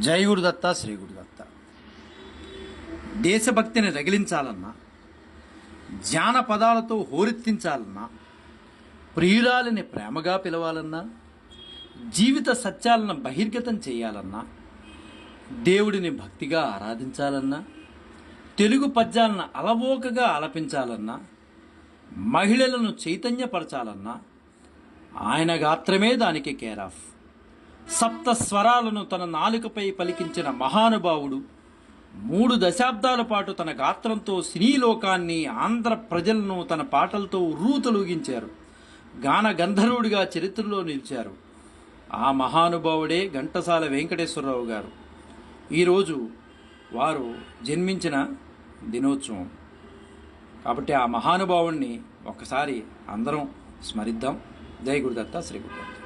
జై గురుదత్త శ్రీ గురుదత్త దేశభక్తిని రగిలించాలన్నా జానపదాలతో హోరెత్తించాలన్నా ప్రియురాలిని ప్రేమగా పిలవాలన్నా జీవిత సత్యాలను బహిర్గతం చేయాలన్నా దేవుడిని భక్తిగా ఆరాధించాలన్నా తెలుగు పద్యాలను అలవోకగా ఆలపించాలన్నా మహిళలను చైతన్యపరచాలన్నా ఆయన గాత్రమే దానికి కేరాఫ్ సప్త స్వరాలను తన నాలుకపై పలికించిన మహానుభావుడు మూడు దశాబ్దాల పాటు తన గాత్రంతో సినీ లోకాన్ని ఆంధ్ర ప్రజలను తన పాటలతో ఉర్రూతలూగించారు. గాన గంధర్వుడిగా చరిత్రలో నిలిచారు. ఆ మహానుభావుడే ఘంటసాల వెంకటేశ్వరరావు గారు. ఈరోజు వారు జన్మించిన దినోత్సవం. కాబట్టి ఆ మహానుభావుణ్ణి ఒకసారి అందరం స్మరిద్దాం. జై గురుదత్త శ్రీ గురుదత్త.